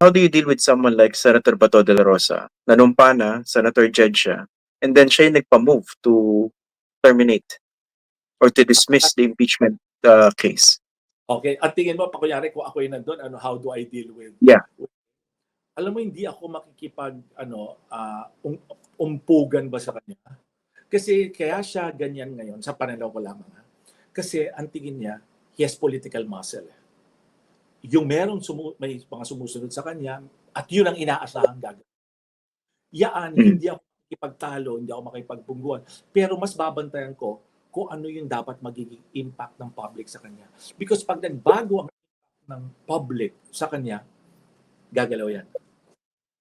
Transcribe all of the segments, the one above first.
how do you deal with someone like Senator Bato de la Rosa? Nanumpa na, Senator judge siya, and then siya yung nagpa-move to terminate or to dismiss the impeachment uh, case. Okay, at tingin mo, pa kunyari, kung ako yung nandun, ano, how do I deal with? Yeah. Alam mo, hindi ako makikipag, ano, ah, um, umpugan ba sa kanya? Kasi kaya siya ganyan ngayon, sa pananaw ko lamang. Ha? Kasi ang tingin niya, he has political muscle. eh. Yung meron sumu- may mga sumusunod sa kanya, at yun ang inaasahan gagawin. Yaan, Mm. hindi ako makipagtalo, hindi ako makipagbungguan. Pero mas babantayan ko kung ano yung dapat magiging impact ng public sa kanya. Because pag nagbago ang impact ng public sa kanya, gagalaw yan.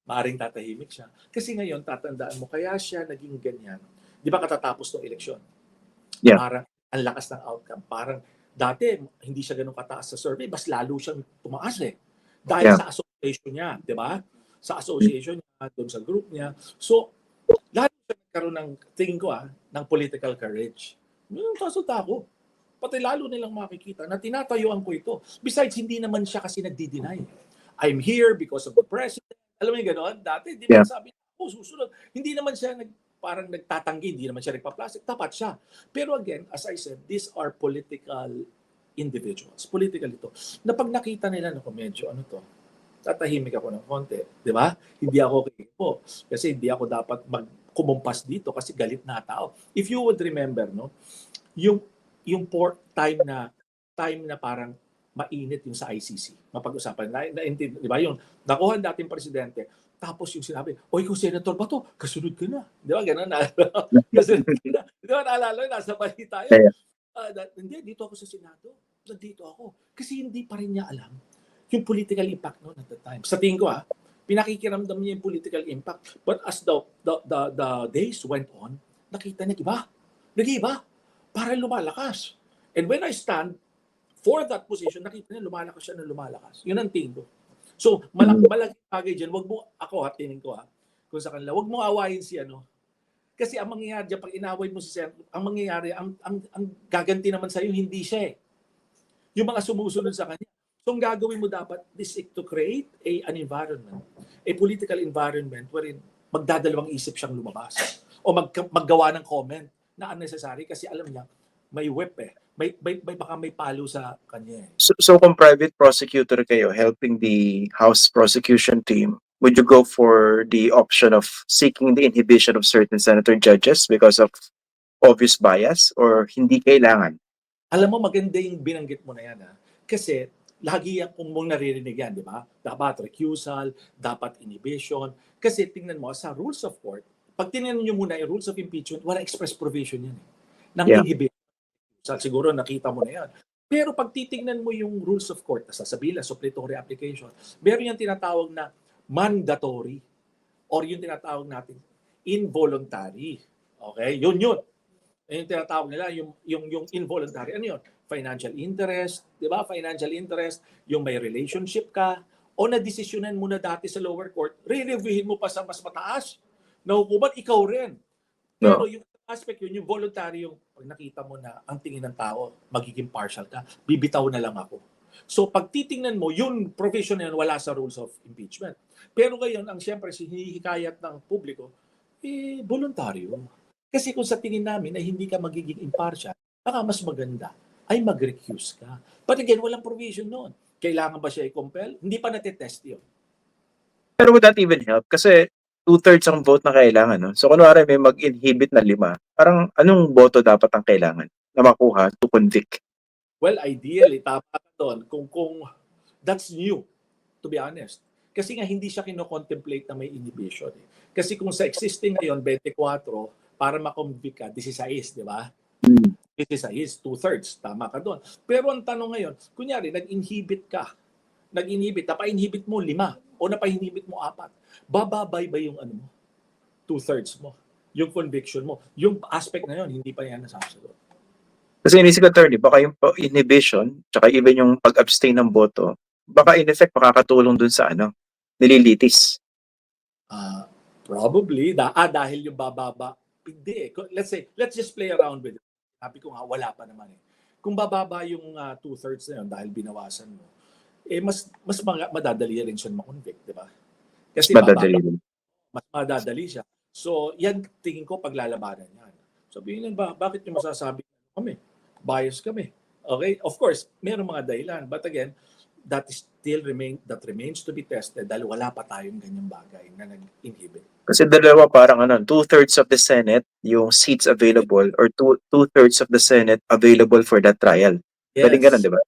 Maaring tatahimik siya. Kasi ngayon, tatandaan mo, kaya siya naging ganyan. Di ba katatapos ng eleksyon? Yeah. Parang ang lakas ng outcome. Parang dati, hindi siya ganun kataas sa survey, mas lalo siyang tumaas eh. Dahil Yeah. sa association niya, di ba? Sa association niya, doon sa group niya. So, lalo siya nagkaroon ng, tingin ko ah, ng political courage. Yung kasulta ako. Pati lalo nilang makikita na tinatayuan ko ito. Besides, hindi naman siya kasi nagdi-deny. I'm here because of the president. Alam mo yung gano'n? Dati, di Yeah. sabi, oh, susunod. Hindi naman siya nag, parang nagtatanggi, hindi naman siya nagpa-plastic. Tapat siya. Pero again, as I said, these are political individuals. Political ito. Na pag nakita nila na medyo ano to, tatahimik ako ng konti. Di ba? Hindi ako po. Kasi hindi ako dapat magkumumpas dito kasi galit na tao. If you would remember, no, yung yung por time na time na parang mainit yung sa ICC. Mapag-usapan na, na di ba yung nakuha dating presidente tapos yung sinabi, oy kung senator ba to? Kasunod ka na. Di ba? Ganun na. Kasunod ka na. Di ba? Naalala, nasa balita yun. Yeah. Ah, that- hindi, dito ako sa Senado. Nandito ako. Kasi hindi pa rin niya alam yung political impact noon at the time. Sa tingin ko ah, pinakikiramdam niya yung political impact. But as the, the, the, the days went on, nakita niya, iba. Nag-iba. Para lumalakas. And when I stand for that position, nakita niya lumalakas siya na lumalakas. Yun ang tingin ko. So, malaki, malaki bagay dyan. Wag mo, ako ha, tingin ko ha, kung sa kanila, wag mo awayin si ano. Kasi ang mangyayari dyan, pag inaway mo si Sen, ang mangyayari, ang, ang, ang gaganti naman sa'yo, hindi siya eh. Yung mga sumusunod sa kanya. So, ang gagawin mo dapat is to create a, an environment, a political environment wherein magdadalawang isip siyang lumabas. O mag, maggawa ng comment na unnecessary kasi alam niya, may whip eh. May, may, may baka may palo sa kanya eh. So, so kung private prosecutor kayo helping the House prosecution team, would you go for the option of seeking the inhibition of certain senator judges because of obvious bias or hindi kailangan? Alam mo, maganda yung binanggit mo na yan. Ha? Kasi lagi yan kung mong naririnig yan, di ba? Dapat recusal, dapat inhibition. Kasi tingnan mo, sa rules of court, pag tingnan nyo muna yung rules of impeachment, wala express provision yan. Eh. Nang Yeah. inhibition. Siguro nakita mo na yan. Pero pag titingnan mo yung rules of court, sasabihin lang, suppletory application, meron yung tinatawag na mandatory or yung tinatawag natin involuntary. Okay? Yun yun. Yung tinatawag nila, yung, yung, yung involuntary. Ano yun? Financial interest, di ba? Financial interest, yung may relationship ka, o na-desisyonan mo na dati sa lower court, re-reviewin mo pa sa mas mataas na hukuman, ikaw rin. Pero yung aspect yun, yung voluntary, yung pag nakita mo na ang tingin ng tao, magiging partial ka, bibitaw na lang ako. So pag titingnan mo, yung provision na wala sa rules of impeachment. Pero ngayon, ang siyempre, hinihikayat ng publiko, eh, voluntaryo. Kasi kung sa tingin namin na hindi ka magiging impartial, baka mas maganda ay mag-recuse ka. But again, walang provision noon. Kailangan ba siya i-compel? Hindi pa natetest yun. Pero would that even help? Kasi two-thirds ang vote na kailangan. No? So kunwari may mag-inhibit na lima, parang anong boto dapat ang kailangan na makuha to convict? Well, ideally, tama doon. Kung, kung that's new, to be honest. Kasi nga hindi siya kino-contemplate na may inhibition. Eh. Kasi kung sa existing ngayon, 24, para makonvict ka, 16, di ba? 16, two-thirds, tama ka doon. Pero ang tanong ngayon, kunyari, nag-inhibit ka. Nag-inhibit, napa-inhibit mo lima o napa-inhibit mo apat. Bababay ba yung ano mo? Two-thirds mo. Yung conviction mo. Yung aspect na yun, hindi pa yan nasasagot. Kasi inisip ko, attorney, baka yung inhibition, tsaka even yung pag-abstain ng boto, baka in effect makakatulong dun sa ano, nililitis. Ah, probably da ah, dahil yung bababa. Hindi. eh. Let's say, let's just play around with it. Sabi ko nga, wala pa naman eh. Kung bababa yung ah, two-thirds na yun dahil binawasan mo, eh mas mas madadali rin siya makonvict, di ba? Kasi Madadali mababa- mas madadali siya. So, yan tingin ko paglalabanan yan. Sabihin nila, ba, bakit nyo masasabi na kami? Bias kami. Okay? Of course, mayroong mga dahilan. But again, that is still remain that remains to be tested dahil wala pa tayong ganyang bagay na nag-inhibit. Kasi dalawa parang ano, two-thirds of the Senate, yung seats available, or two, two-thirds of the Senate available for that trial. Pwedeng ganun, di ba?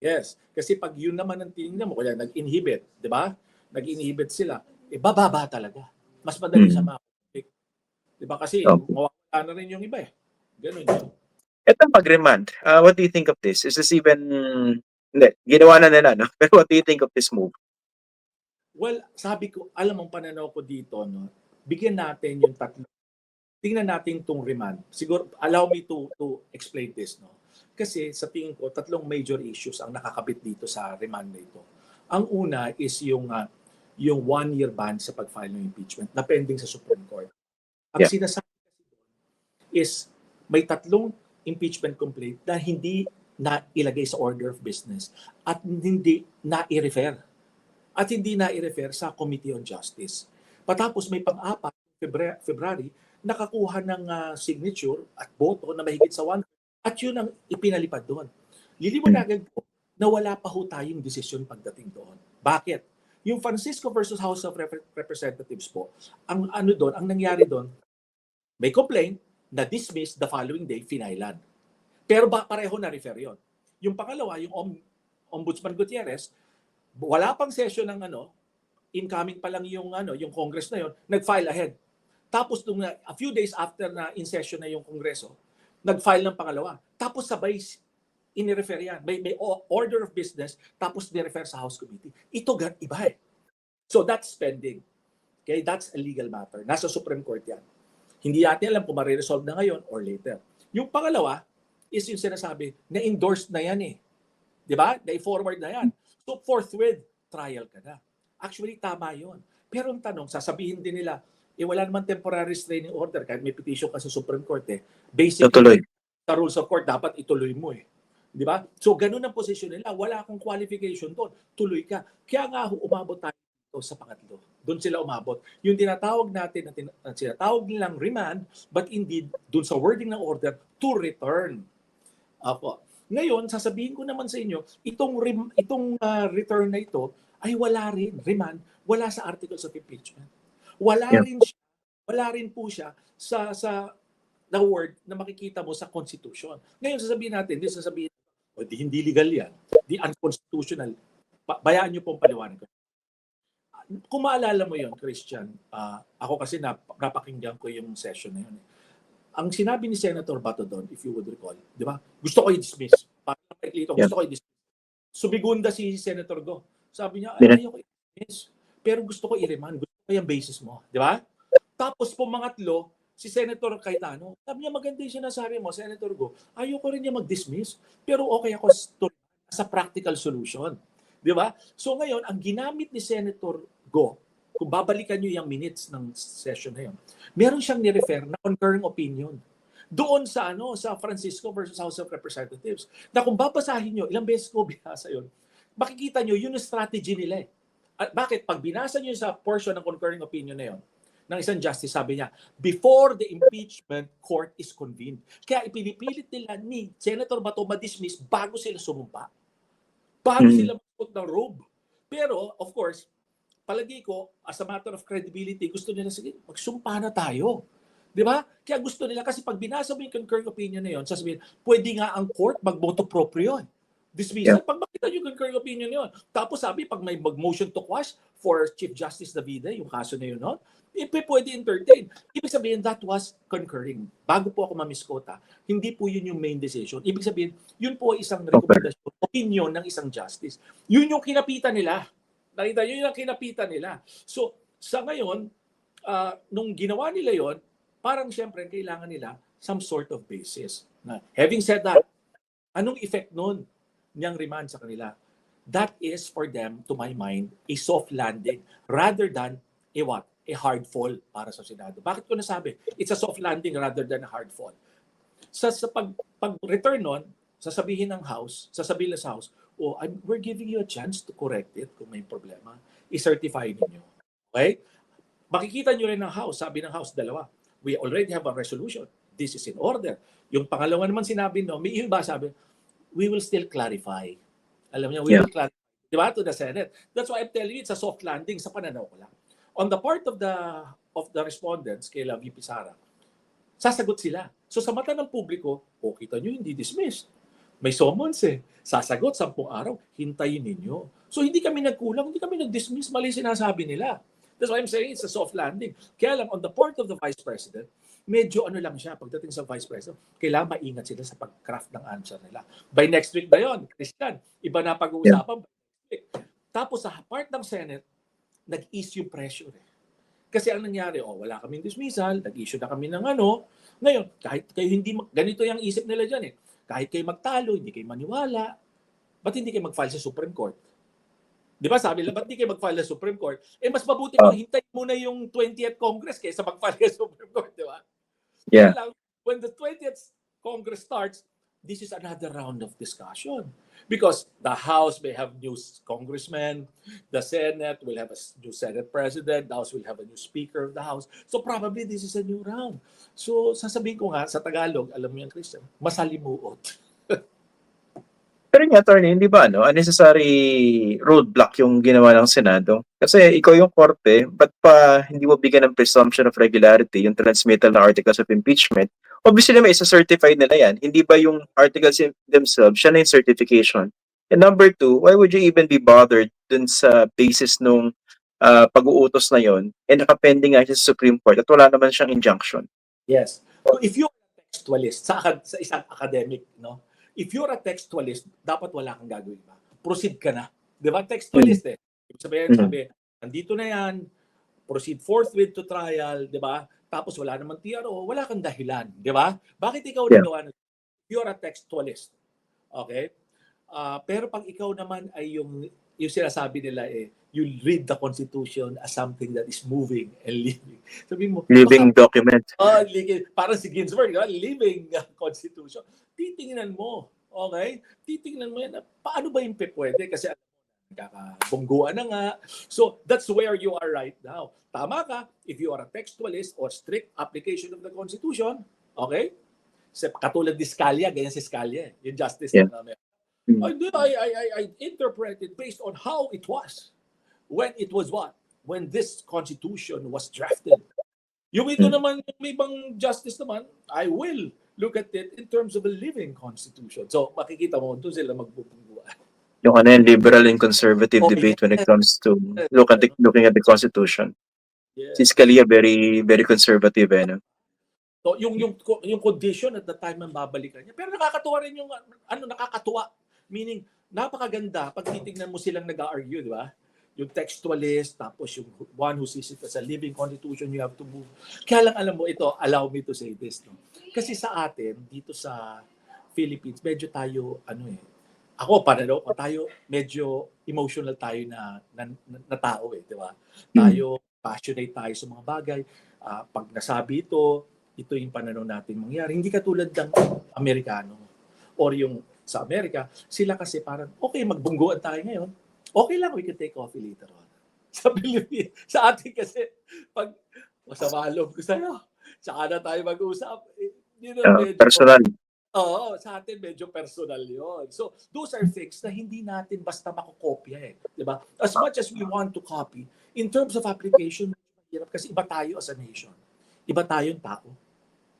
Yes. Kasi pag yun naman ang tinignan mo, kaya nag-inhibit, di ba? Nag-inhibit sila, eh bababa talaga. Mas madali Mm. siya makakonvict. Di ba? Kasi Okay. mawawala na rin yung iba eh. Ganun yun. Ito pag-remand, uh, what do you think of this? Is this even, hindi, ginawa na nila, no? Pero what do you think of this move? Well, sabi ko, alam mong pananaw ko dito, no? Bigyan natin yung tatlo. Tingnan natin tong remand. Siguro, allow me to to explain this, no? Kasi sa tingin ko, tatlong major issues ang nakakabit dito sa remand na ito. Ang una is yung ah, yung one-year ban sa pag-file ng impeachment na pending sa Supreme Court. Ang Yeah. sinasabi kasi doon is may tatlong impeachment complaint na hindi na ilagay sa order of business at hindi na i-refer at hindi na i-refer sa Committee on Justice. Patapos may pang-apat, February, nakakuha ng ah, signature at boto na mahigit sa one at yun ang ipinalipad doon. Liliwanagan ko na wala pa ho tayong desisyon pagdating doon. Bakit? Yung Francisco versus House of Rep- Representatives po, ang ano doon, ang nangyari doon, may complaint na dismiss the following day, finailan. Pero ba pareho na refer yon. Yung pangalawa, yung Om- Ombudsman Gutierrez, wala pang session ng ano, incoming pa lang yung ano, yung Congress na yon, nag-file ahead. Tapos nung a few days after na in session na yung Kongreso, nag-file ng pangalawa. Tapos sabay inirefer yan. May, may order of business, tapos ni-refer sa House Committee. Ito gan iba eh. So that's spending. Okay, that's a legal matter. Nasa Supreme Court yan. Hindi natin alam kung mariresolve na ngayon or later. Yung pangalawa is yung sinasabi, na-endorse na yan eh. Di ba? Na-forward na yan. So forthwith, trial ka na. Actually, tama yon. Pero ang tanong, sasabihin din nila, eh wala naman temporary restraining order kahit may petition ka sa Supreme Court eh. Basically, Tutuloy. sa rules of court, dapat ituloy mo eh. Di ba? So, ganun ang posisyon nila. Wala akong qualification doon. Tuloy ka. Kaya nga umabot tayo sa pangatlo. Doon sila umabot. Yung tinatawag natin, na tin- na tinatawag nilang remand, but indeed, doon sa wording ng order, to return. Apo. Ngayon, sasabihin ko naman sa inyo, itong, rem- itong ah, return na ito, ay wala rin, remand, wala sa articles of impeachment. Wala Yeah. rin siya, wala rin po siya sa sa na word na makikita mo sa Constitution. Ngayon, sasabihin natin, di sasabihin, o di hindi legal yan, di unconstitutional. Pa- bayaan niyo pong paliwanag ko. Kung maalala mo yon Christian, ah, ako kasi nap- napakinggan ko yung session na yun. Eh. Ang sinabi ni Senator Bato doon, if you would recall, di ba? Gusto ko i-dismiss. Parang ito, Yeah. gusto ko i-dismiss. Subigunda si Senator Go. Sabi niya, ay, ayoko i-dismiss. Pero gusto ko i-remand. Gusto ko yung basis mo. Di ba? Tapos pumangatlo, si Senator Cayetano, sabi niya maganda yung sinasabi mo, Senator Go, ayoko rin niya mag-dismiss, pero okay ako sa practical solution. Di ba? So ngayon, ang ginamit ni Senator Go, kung babalikan niyo yung minutes ng session na yun, meron siyang ni-refer na concurring opinion doon sa ano sa Francisco versus House of Representatives. Na kung babasahin niyo, ilang beses ko binasa yun, makikita niyo yun yung strategy nila eh. At bakit? Pag binasa niyo sa portion ng concurring opinion na yun, ng isang justice, sabi niya, before the impeachment court is convened. Kaya ipinipilit nila ni Senator Bato ma-dismiss bago sila sumumpa. Bago Hmm. sila mag ng robe. Pero, of course, palagi ko, as a matter of credibility, gusto nila, sige, magsumpa na tayo. Di ba? Kaya gusto nila, kasi pag binasa mo yung concurring opinion na yun, sasabihin, pwede nga ang court magboto proprio yun. Dismissal, pag makita yung concurring opinion na yun. Tapos sabi, pag may mag-motion to quash for Chief Justice Davide, yung kaso na yun, no? Eh, pwede entertain. Ibig sabihin, that was concurring. Bago po ako mamiskota, hindi po yun yung main decision. Ibig sabihin, yun po ay isang recommendation, opinion ng isang justice. Yun yung kinapitan nila. Nakita yun ang kinapitan nila. So, sa ngayon, ah, nung ginawa nila yon parang siyempre kailangan nila some sort of basis. Na, having said that, anong effect nun niyang remand sa kanila? That is for them, to my mind, a soft landing rather than a what? A hard fall para sa Senado. Bakit ko nasabi? It's a soft landing rather than a hard fall. Sa, sa pag, pag-return nun, sasabihin ng House, sasabihin ng House, oh, I'm, we're giving you a chance to correct it kung may problema. I-certify ninyo. Okay? Makikita nyo rin ng House, sabi ng House, dalawa. We already have a resolution. This is in order. Yung pangalawa naman sinabi, no, may iba sabi, we will still clarify. Alam niyo, we Yeah. will clarify. Di ba? To the Senate. That's why I'm telling you, it's a soft landing sa pananaw ko lang. On the part of the of the respondents kay VP Sara, sasagot sila. So sa mata ng publiko, o kita nyo, hindi dismissed. May summons eh. Sasagot, sampung araw, hintayin ninyo. So hindi kami nagkulang, hindi kami nag-dismiss, mali sinasabi nila. That's why I'm saying it's a soft landing. Kaya lang, on the part of the Vice President, medyo ano lang siya, pagdating sa Vice President, kailangan maingat sila sa pag-craft ng answer nila. By next week na yon, Christian, iba na pag-uusapan. week. Tapos sa part ng Senate, yung pressure eh. Kasi ang nangyari, oh, wala kaming dismissal, nag-issue na kami ng ano. Ngayon, kahit kayo hindi, mag- ganito yung isip nila dyan eh. Kahit kayo magtalo, hindi kayo maniwala, ba't hindi kayo mag-file sa Supreme Court? Di ba sabi nila, ba't hindi kayo mag-file sa Supreme Court? Eh, mas mabuti Ah. uh, hintay muna yung 20th Congress kaysa mag-file sa Supreme Court, di ba? Yeah. Lang, when the 20th Congress starts, this is another round of discussion. Because the House may have new congressmen, the Senate will have a new Senate president, the House will have a new Speaker of the House. So probably this is a new round. So sasabihin ko nga sa Tagalog, alam mo yan Christian, masalimuot. Pero yung attorney, hindi ba ano, unnecessary roadblock yung ginawa ng Senado? Kasi ikaw yung korte, ba't pa hindi mo bigyan ng presumption of regularity yung transmittal ng articles of impeachment? Obviously naman, isa-certified nila yan. Hindi ba yung articles in- themselves, siya na yung certification? And number two, why would you even be bothered dun sa basis nung ah, pag-uutos na yon and nakapending nga siya sa Supreme Court at wala naman siyang injunction? Yes. So if you're a textualist sa, sa isang academic, no? If you're a textualist, dapat wala kang gagawin ba? Proceed ka na. Di ba? Textualist eh. Ibig sabihin, sabi, nandito na yan, proceed forthwith to trial, di ba? Tapos wala namang TRO, wala kang dahilan, di ba? Bakit ikaw Yeah. nagawa na? You're a textualist. Okay? Ah, pero pag ikaw naman ay yung yung sinasabi nila eh, you read the Constitution as something that is moving and living. Sabi mo, Living document. Oh, li- parang si Ginsburg, di ba? living uh, constitution. Titingnan mo, okay? Titingnan mo yan, paano ba yung pwede? Kasi nakakabungguan na nga. So, that's where you are right now. Tama ka, if you are a textualist or strict application of the Constitution, okay? Katulad ni Scalia, ganyan si Scalia, eh, yung justice Yeah. na namin. Mm. I, I, I, I, I interpret it based on how it was. When it was what? When this constitution was drafted. Yung ito Mm. naman, yung may ibang justice naman, I will look at it in terms of a living constitution. So, makikita mo, doon sila magbubungguan. Yung ano yung liberal and conservative Oh, debate when it comes to look at the, looking at the Constitution. Yes. Si Scalia very very conservative eh, no? So, yung, yung, yung condition at the time ang babalikan niya. Pero nakakatuwa rin yung, ano, nakakatuwa. Meaning, napakaganda pag titignan mo silang nag-argue, di ba? Yung textualist, tapos yung one who sees it as a living constitution, you have to move. Kaya lang alam mo, ito, allow me to say this. No? Kasi sa atin, dito sa Philippines, medyo tayo, ano eh, ako, panalo ko, tayo, medyo emotional tayo na, na, na, na tao eh, di ba? Tayo, passionate tayo sa mga bagay. Ah, pag nasabi ito, ito yung pananaw natin mangyari. Hindi katulad ng Amerikano or yung sa Amerika, sila kasi parang, okay, magbungguan tayo ngayon. Okay lang, we can take coffee later on. Sa Pilipinas, sa atin kasi, pag masama loob ko sa'yo, tsaka na tayo mag-usap. Eh, you know, Uh, medyo- personal. Oo, sa atin medyo personal yon. So, those are things na hindi natin basta makokopya eh. Di ba? As much as we want to copy, in terms of application, mahirap kasi iba tayo as a nation. Iba tayong tao.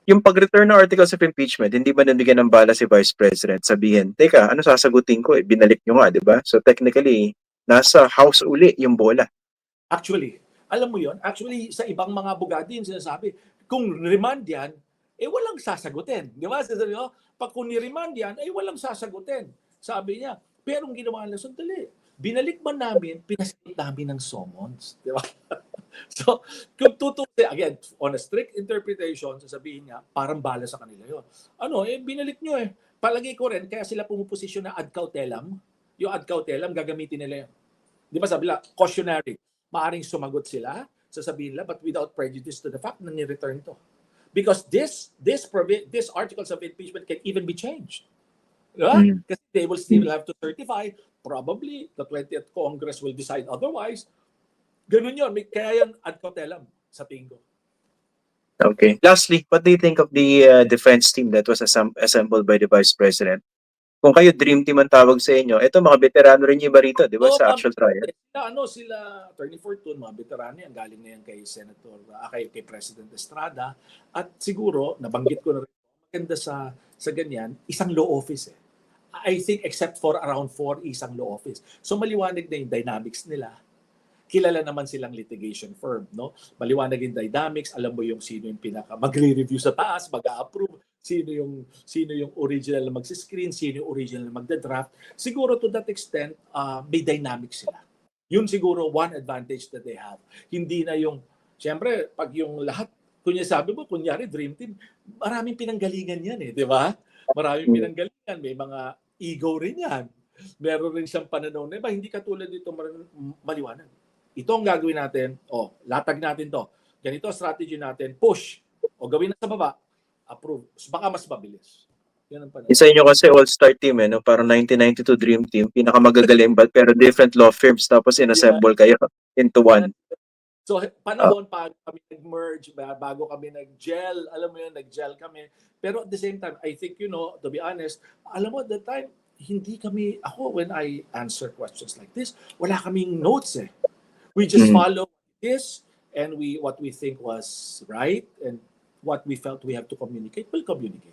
Yung pag-return ng articles of impeachment, hindi ba nabigyan ng bala si Vice President? Sabihin, teka, ano sasagutin ko? Eh, binalik nyo nga, di ba? So technically, nasa House uli yung bola. Actually, alam mo yon actually sa ibang mga abogado yung sinasabi, kung remand yan, eh walang sasagutin. Di ba? Sasabi mo, pag kung ni-remand yan, eh walang sasagutin. Sabi niya. Pero ang ginawa nila, sandali, binalik man namin, pinasit namin ng summons. Di ba? so, kung tutusin, again, on a strict interpretation, sasabihin niya, parang bala sa kanila yon. Ano, eh, binalik nyo eh. Palagay ko rin, kaya sila pumuposisyon na ad cautelam. Yung ad cautelam, gagamitin nila yun. Di ba sabi nila, cautionary. Maaring sumagot sila, sasabihin nila, but without prejudice to the fact na ni-return to. Because this, this, this articles of impeachment can even be changed. Diba? Mm. Kasi they will still have to certify. Probably, the 20th Congress will decide otherwise. Ganun yun. May, kaya yan ad cautelam sa tingin ko. Okay. Lastly, what do you think of the uh, defense team that was assem- assembled by the Vice President? Kung kayo dream team ang tawag sa inyo, ito mga veterano rin yung iba rito, di ba, Oo, sa actual trial? Sila, ano, sila, Attorney Fortune, mga veterano yan, galing na yan kay Senator, ah, kay, kay President Estrada. At siguro, nabanggit ko na rin, maganda sa, sa ganyan, isang law office eh. I think except for around four, isang law office. So maliwanag na yung dynamics nila. Kilala naman silang litigation firm, no? Maliwanag yung dynamics, alam mo yung sino yung pinaka magre-review sa taas, mag-approve, sino yung sino yung original na magsi-screen, sino yung original na magda-draft. Siguro to that extent, uh, may dynamics sila. Yun siguro one advantage that they have. Hindi na yung, siyempre, pag yung lahat, kunya sabi mo, kunyari dream team, maraming pinanggalingan yan eh, di ba? Maraming Mm. pinanggalingan, may mga ego rin yan. Meron rin siyang pananaw na iba, hindi katulad dito maliwanag. Ito ang gagawin natin, oh, latag natin to. Ganito strategy natin, push, o gawin na sa baba, approve. So, baka mas mabilis. Yan ang pananaw. Isa inyo kasi all-star team eh, no? parang 1992 dream team, pinakamagagaling but pero different law firms tapos inassemble kayo into one. So panahon bago kami nag-merge, ba- bago kami nag-gel, alam mo yun, nag-gel kami. Pero at the same time, I think, you know, to be honest, alam mo, at that time, hindi kami, ako, when I answer questions like this, wala kaming notes eh. We just Mm. follow this and we what we think was right and what we felt we have to communicate, we'll communicate.